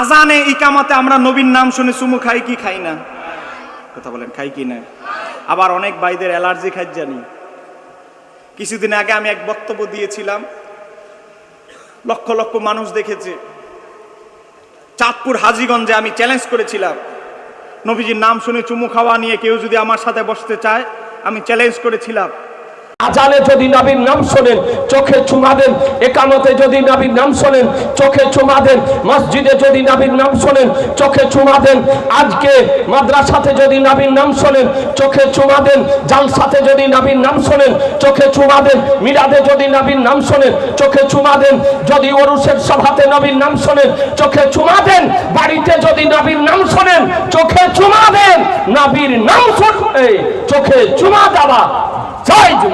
আজানে ইকামাতে আমরা নবীর নাম শুনে চুমু খাই কি খাই না? কথা বলেন, খাই কি না? আবার অনেক ভাইদের অ্যালার্জি খাই জানি। কিছুদিন আগে আমি এক বক্তব্য দিয়েছিলাম, লক্ষ লক্ষ মানুষ দেখেছে। চাঁদপুর হাজিগঞ্জে আমি চ্যালেঞ্জ করেছিলাম, নবীজির নাম শুনে চুমু খাওয়া নিয়ে কেউ যদি আমার সাথে বসতে চায়, আমি চ্যালেঞ্জ করেছিলাম। আজানে যদি নবীর নাম শোনেন চোখে চুমা দেন একামতে যদি নবীর নাম শোনেন চোখে চুমা দেন মসজিদে যদি নবীর নাম শোনেন চোখে চুমা দেন আজকে মাদ্রাসাতে যদি নবীর নাম শোনেন চোখে চুমা দেন জালসাতে যদি নবীর নাম শোনেন চোখে চুমা দেন মিরাদে যদি নবীর নাম শোনেন চোখে চুমা দেন যদি ওরুসের সভাতে নবীর নাম শোনেন চোখে চুমা দেন বাড়িতে যদি নবীর নাম শোনেন চোখে চুমা দেন নবীর নাম শোন এই, চোখে চুমা দেওয়া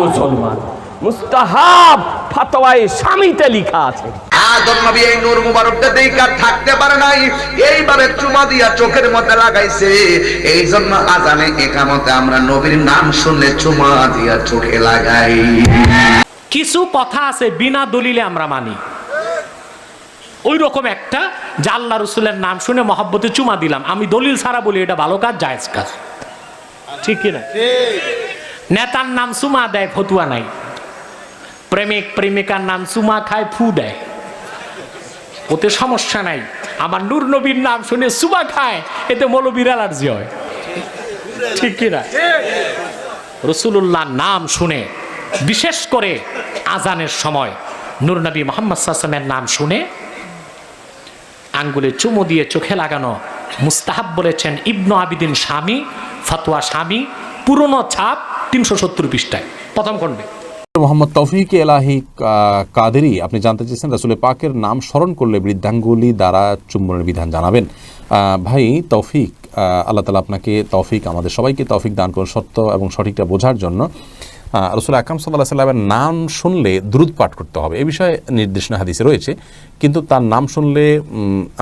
মুসলমান। মুস্তাহাব ফাতোয়ায়ে স্বামীতে লেখা আছে। আদম নবী এই নূর মুবারকটা থাকতে পারে নাই। এইভাবে চুমা দিয়া চোখের মধ্যে লাগাইছে। এই জন্য আজানে একামতে আমরা নবীর নাম শুনলে চুমা দিয়া চোখে লাগাই। কিছু কথা আছে বিনা দলিলে আমরা মানি। ওই রকম একটা যে আল্লাহ রসুলের নাম শুনে মহাব্বতে চুমা দিলাম। আমি দলিল ছাড়া বলি এটা ভালো কাজ জায়েজ কাজ। ঠিক কিনা নেতার নাম চুমা দেয়, ফতুয়া নাই। প্রেমিক, প্রেমিকার নাম চুমা খায়, ফু দেয়। ওতে সমস্যা নাই। আমার নূর নবীর নাম শুনে চুমা খায়, এতে মৌলবীর অ্যালার্জি হয়। ঠিক কিনা? রসুল্লাহ নাম শুনে, বিশেষ করে আজানের সময় নূর নবী মোহাম্মদ সাসমের নাম শুনে, আঙ্গুলে চুমু দিয়ে চোখে লাগানো মুস্তাহাব বলেছেন, ইবনু আবিদিন স্বামী, ফতোয়া স্বামী, পুরনো ছাপ তিনশো সত্তর পৃষ্ঠায়। প্রথম খণ্ডে। মোহাম্মদ তৌফিক এলাহি কাদেরি, আপনি জানতে চেয়েছেন রাসুলের পাকের নাম স্মরণ করলে বৃদ্ধাঙ্গুলি দ্বারা চুম্বনের বিধান জানাবেন। ভাই, তৌফিক আল্লাহ তালা আপনাকে তৌফিক, আমাদের সবাইকে তৌফিক দান করুন সত্য এবং সঠিকটা বোঝার জন্য। রসুল আকাম সাল্লাহ সাল্লামের নাম শুনলে দ্রুত পাঠ করতে হবে। এ বিষয়ে নির্দেশনা হাদিসে রয়েছে। কিন্তু তার নাম শুনলে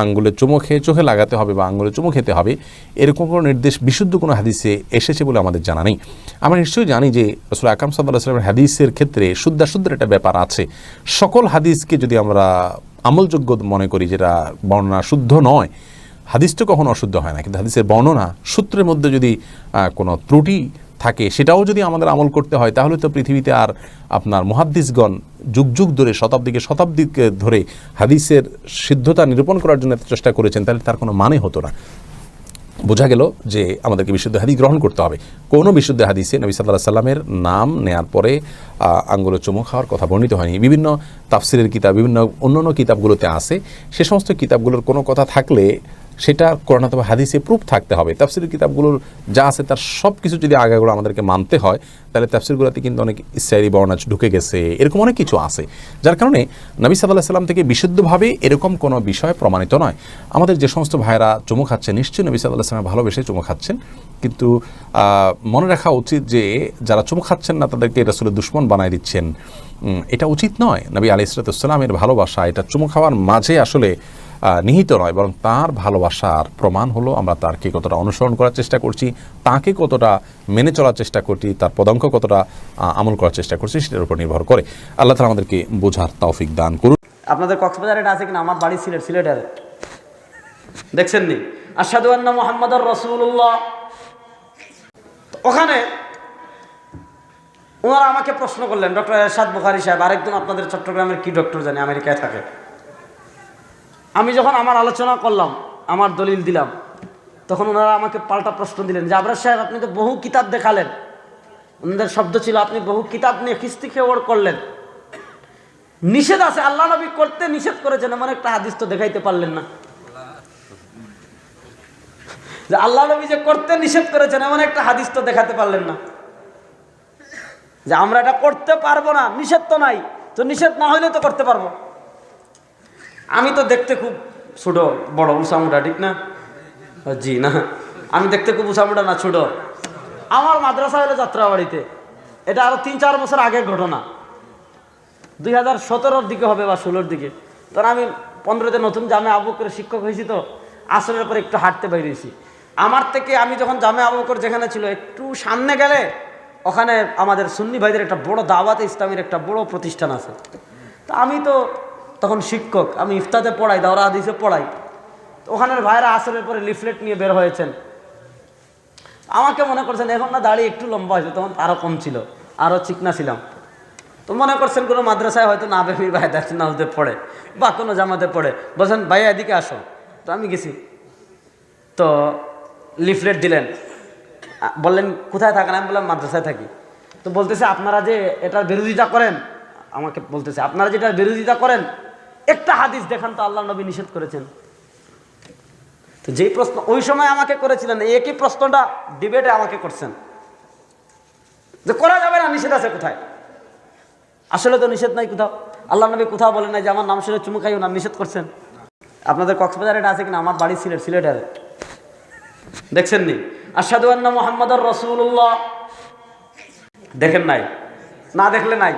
আঙ্গুলে চুমো খেয়ে চোখে লাগাতে হবে বা আঙ্গুলে চুমো খেতে হবে, এরকম কোনো নির্দেশ, বিশুদ্ধ কোনো হাদিসে এসেছে বলে আমাদের জানা নেই। আমরা নিশ্চয়ই জানি যে রসুল আকাম সাল্লাহ সাল্লামের হাদিসের ক্ষেত্রে শুদ্ধাশুদ্ধের একটা ব্যাপার আছে। সকল হাদিসকে যদি আমরা আমলযোগ্য মনে করি যেটা বর্ণনা শুদ্ধ নয়, হাদিস তো কখনো অশুদ্ধ হয় না। কিন্তু হাদিসের বর্ণনা সূত্রের মধ্যে যদি কোনো ত্রুটি থাকে, সেটাও যদি আমাদের আমল করতে হয়, তাহলে তো পৃথিবীতে আর আপনার মহাদ্দিসগণ যুগ যুগ ধরে, শতাব্দীকে শতাব্দীকে ধরে হাদিসের সিদ্ধতা নিরূপণ করার জন্য চেষ্টা করেছেন, তাহলে তার কোনো মানে হতো না। বোঝা গেল যে আমাদেরকে বিশুদ্ধ হাদিস গ্রহণ করতে হবে। কোনো বিশুদ্ধ হাদিসে নবী সাল্লাহ সাল্লামের নাম নেয়ার পরে আঙ্গুলে চুমু খাওয়ার কথা বর্ণিত হয়নি। বিভিন্ন তাফসিরের কিতাব, বিভিন্ন অন্যান্য কিতাবগুলোতে আসে সে সমস্ত কিতাবগুলোর কোনো কথা থাকলে সেটা কোরআন অথবা হাদিসে প্রুফ থাকতে হবে। তাফসিরের কিতাবগুলোর যা আছে তার সব কিছু যদি আগাগুলো আমাদেরকে মানতে হয়, তাহলে তাফসিরগুলোতে কিন্তু অনেক ইসরায়েলি বর্ণা ঢুকে গেছে, এরকম অনেক কিছু আছে। যার কারণে নবী সাল্লাহ সাল্লাম থেকে বিশুদ্ধভাবে এরকম কোনো বিষয় প্রমাণিত নয়। আমাদের যে সমস্ত ভাইয়েরা চুমু খাচ্ছে, নিশ্চয়ই নবী সাল্লাহ সাল্লাম ভালোবেসে চুমু খাচ্ছেন। কিন্তু মনে রাখা উচিত যে যারা চুমু খাচ্ছেন না, তাদেরকে রাসুলের দুশ্মন বানায় দিচ্ছেন। এটা উচিত নয়। নবী আলি ইসরাতামের ভালোবাসা, এটা চুমু খাওয়ার মাঝে আসলে নিহিত নয়, বরং তার ভালোবাসার প্রমাণ হলো আমরা তারকে কতটা অনুসরণ করার চেষ্টা করছি, তাকে কতটা মেনে চলার চেষ্টা করছি, তার পদাঙ্ক কতটা আমল করার চেষ্টা করছি, সেটার উপর নির্ভর করে। আল্লাহ তালা আমাদেরকে বোঝার তৌফিক দান করুন। আপনাদের কক্সবাজার আছে কিনা? আমার বাড়ি সিলেট, সিলেটের। দেখছেন নি আসাদু আন্না মোহাম্মদ রসুল্লাহ ওখানে ওনারা আমাকে প্রশ্ন করলেন, ডক্টর এরশাদ বুখারি সাহেব, আরেকজন আপনাদের চট্টগ্রামের কি ডক্টর জানি, আমেরিকায় থাকে। আমি যখন আমার আলোচনা করলাম, আমার দলিল দিলাম, তখন ওনারা আমাকে পাল্টা প্রশ্ন দিলেন যে আবরাজ সাহেব, আপনি তো বহু কিতাব দেখালেন। ওনাদের শব্দ ছিল, আপনি বহু কিতাব নিয়ে খিস্তি খেয়ে ওর করলেন। নিষেধ আছে, আল্লাহ নবী করতে নিষেধ করেছেন, এমন একটা হাদিস তো দেখাইতে পারলেন না। যে আল্লাহ নবী যে করতে নিষেধ করেছেন, এমন একটা হাদিস তো দেখাতে পারলেন না। যে আমরা এটা করতে পারব না, নিষেধ তো নাই, তো নিষেধ না হইলে তো করতে পারব। আমি তো দেখতে খুব ছোট, বড় উষামুটা ঠিক না? জি, না। আমি দেখতে খুব উষামুটা না, ছোট। আমার মাদ্রাসা হলো যাত্রাবাড়িতে। এটা আরও তিন, চার বছর আগের ঘটনা। দুই হাজার সতেরোর দিকে হবে বা ষোলোর দিকে। তখন আমি পনেরোতে নতুন জামে আবু করে শিক্ষক হয়েছি তো, আসরের পরে একটু হাঁটতে বেরিয়েছি। আমার থেকে আমি যখন জামে আবু বকর যেখানে ছিল, একটু সামনে গেলে ওখানে আমাদের সুন্নি ভাইদের একটা বড় দাওয়াতে ইসলামের একটা বড় প্রতিষ্ঠান আছে। তো আমি তো তখন শিক্ষক, আমি ইফতাতে পড়াই, দাওরা হাদিসে পড়াই। ওখানের ভাইরা আসরের পরে লিফলেট নিয়ে বের হয়েছেন। আমাকে মনে করছেন, এখন না দাড়ি একটু লম্বা হয়েছে। তখন আরও কম ছিল, আরও চিকনা ছিলাম। তো মনে করছেন কোনো মাদ্রাসায় হয়তো না বেবি ভাই দেখছেন না হতে পড়ে বা কোনো জামাতে পড়ে। বলছেন ভাই এদিকে আসো। তো আমি গেছি। তো লিফলেট দিলেন। বললেন, কোথায় থাকেন? আমি বললাম, মাদ্রাসায় থাকি। তো বলতেছে, আপনারা যে এটার বিরোধিতা করেন? আমাকে বলতেছে, আপনারা যেটার বিরোধিতা করেন একটা হাদিস দেখান তো আল্লাহ নবী নিষেধ করেছেন। তো যেই প্রশ্ন, ওই সময় আমাকে করেছিলেন একই প্রশ্নটা ডিবেটে আমাকে করছেন। যে করা যাবে না, নিষেধ আছে কোথায়? আসলে তো নিষেধ নাই কোথাও। আল্লাহ নবী কোথাও বলেন নাই যে আমার নাম শুনে চুমু না, নিষেধ করছেন। আপনাদের কক্সবাজার এটা আছে কিনা? আমার বাড়ি সিলেট, সিলেটের। দেখছেন নি আসাদু আন্না মোহাম্মদ রসুল্লাহ দেখেন নাই? না দেখলে নাই?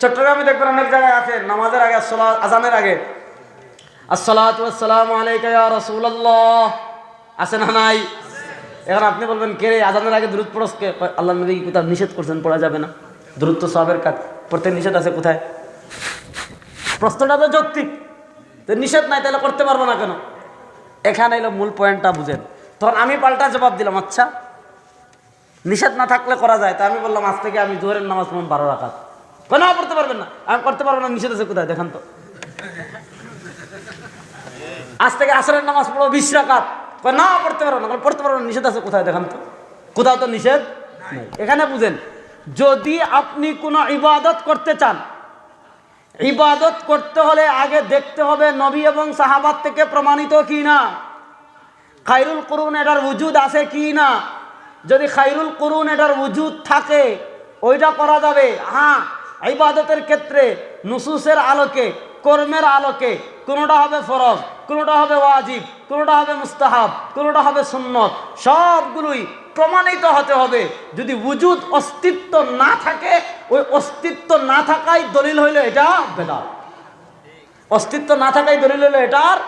চট্টগ্রামে দেখবেন অনেক জায়গায় আছে নামাজের আগে আজানের আগে। আসসালামু আলাইকা আছে না নাই? এখন আপনি বলবেন কে রে আজানের আগে দূরত পড়স কে? কয়, আল্লাহ কি কোথাও নিষেধ করছেন পড়া যাবে না। দূরত্ব সবের কাজ পড়তে নিষেধ আছে কোথায়? প্রশ্নটা তো যৌক্তিক। নিষেধ নাই তাহলে করতে পারব না কেন? এখানে এলো মূল পয়েন্টটা বুঝেন। তখন আমি পাল্টা জবাব দিলাম আচ্ছা নিষেধ না থাকলে করা যায়। তা আমি বললাম আজ থেকে আমি জোহরের নামাজ পড়লাম বারো রাখাত কেন পড়তে পারবেন না। আমি করতে পারব না নিষেধ আছে কোথায়? দেখান তো। আজ থেকে আসরের নামাজ পড়ো বিশ রাকাত। না পড়তে পারব না। পড়তে পারব না নিষেধ আছে কোথায়? দেখান তো। কোথাও তো নিষেধ? এখানে বুঝেন যদি আপনি কোনো ইবাদত করতে চান ইবাদত করতে হলে আগে দেখতে হবে নবী এবং সাহাবাদ থেকে প্রমাণিত কি না। খাইরুল করুন এটার উজুদ আছে কি না? যদি খাইরুল করুন এটার উজুদ থাকে ওইটা করা যাবে। হ্যাঁ ইবাদতের ক্ষেত্রে নুসুসের আলোকে, কর্মের আলোকে কোনোটা হবে ফরজ, কোনোটা হবে ওয়াজিব, কোনোটা হবে মুস্তাহাব, কোনোটা হবে সুন্নত, সবগুলোই প্রমাণিত হতে হবে যদি উজুদ অস্তিত্ব না থাকে, ওই অস্তিত্ব না থাকাই দলিল হইলে এটা বেদাত অস্তিত্ব না থাকাই দলিল হইলে এটার।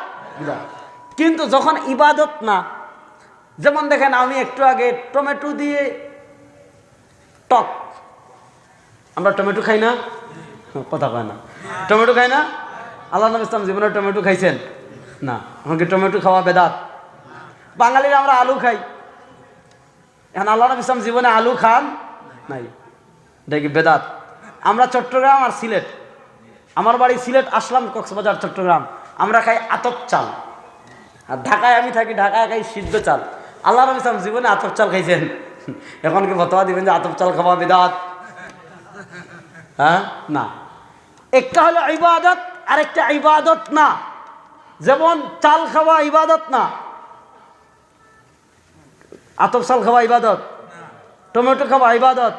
কিন্তু যখন ইবাদত না, যেমন দেখেন আমি একটু আগে টমেটো দিয়ে টক আমরা টমেটো খাই না? কথা কয় না। টমেটো খাই না? আল্লাহ নবী ইসলাম জীবনে টমেটো খাইছেন? না। আমাকে টমেটো খাওয়া বেদাত? বাঙালিরা আমরা আলু খাই। এখন আল্লাহ নবী ইসলাম জীবনে আলু খান নাই। দেখি বেদাত? আমরা চট্টগ্রাম আর সিলেট। আমার বাড়ি সিলেট, আসলাম কক্সবাজার, চট্টগ্রাম। আমরা খাই আতপ চাল। আর ঢাকায় আমি থাকি, ঢাকায় খাই সিদ্ধ চাল। আল্লাহ নবী ইসলাম জীবনে আতপ চাল খাইছেন। এখন কি ফতোয়া দিবেন যে আতপ চাল খাওয়া বেদাত? হ্যাঁ? না। একটা হলো ইবাদত আর একটা ইবাদত না। যেমন চাল খাওয়া ইবাদত না। আতপ চাল খাওয়া ইবাদত, টমেটো খাওয়া ইবাদত,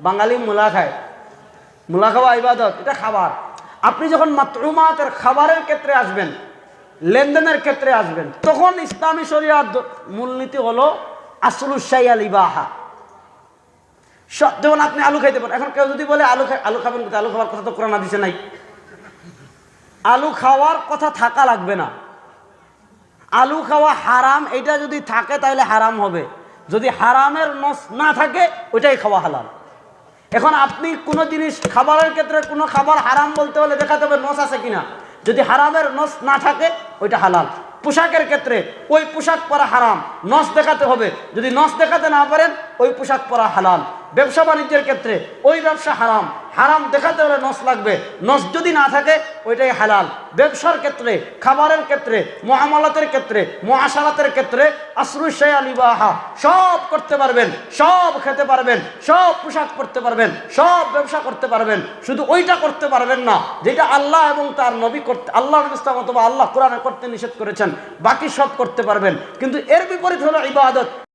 বাঙালি মূলা খায়। মূলা খাওয়া ইবাদত, এটা খাবার। আপনি যখন মাতরুমাতের খাবারের ক্ষেত্রে আসবেন, লেনদেনের ক্ষেত্রে আসবেন, তখন ইসলামী শরিয়ার মূলনীতি হলো আসলুসাই আল ইবাহা। যেমন আপনি আলু খাইতে পারেন। এখন কেউ যদি বলে আলু খাই আলু খাবেন? আলু খাওয়ার কথা তো কোরআন দিছে নাই। আলু খাওয়ার কথা থাকা লাগবে না। আলু খাওয়া হারাম, এটা যদি থাকে তাহলে হারাম হবে। যদি হারামের নস না থাকে, ওইটাই খাওয়া হালাল। এখন আপনি কোনো জিনিস খাবারের ক্ষেত্রে কোনো খাবার হারাম বলতে হলে দেখাতে হবে নস আছে কিনা। যদি হারামের নস না থাকে, ওইটা হালাল। পোশাকের ক্ষেত্রে ওই পোশাক পরা হারাম। নস দেখাতে হবে। যদি নস দেখাতে না পারেন, ওই পোশাক পরা হালাল। ব্যবসা বাণিজ্যের ক্ষেত্রে ওই ব্যবসা হারাম। হারাম দেখাতে হলে নস লাগবে। নস যদি না থাকে, ওইটাই হালাল। ব্যবসার ক্ষেত্রে, খাবারের ক্ষেত্রে, মহামালাতের ক্ষেত্রে, মহাসালাতের ক্ষেত্রে আশ্রুশায় আলিবাহা সব করতে পারবেন, সব খেতে পারবেন, সব পোশাক পরতে পারবেন, সব ব্যবসা করতে পারবেন। শুধু ওইটা করতে পারবেন না, যেটা আল্লাহ এবং তার নবী করতে আল্লাহ নবী ইসলাম অথবা আল্লাহ কোরআনে করতে নিষেধ করেছেন, বাকি সব করতে পারবেন। কিন্তু এর বিপরীত হলো ইবাদত।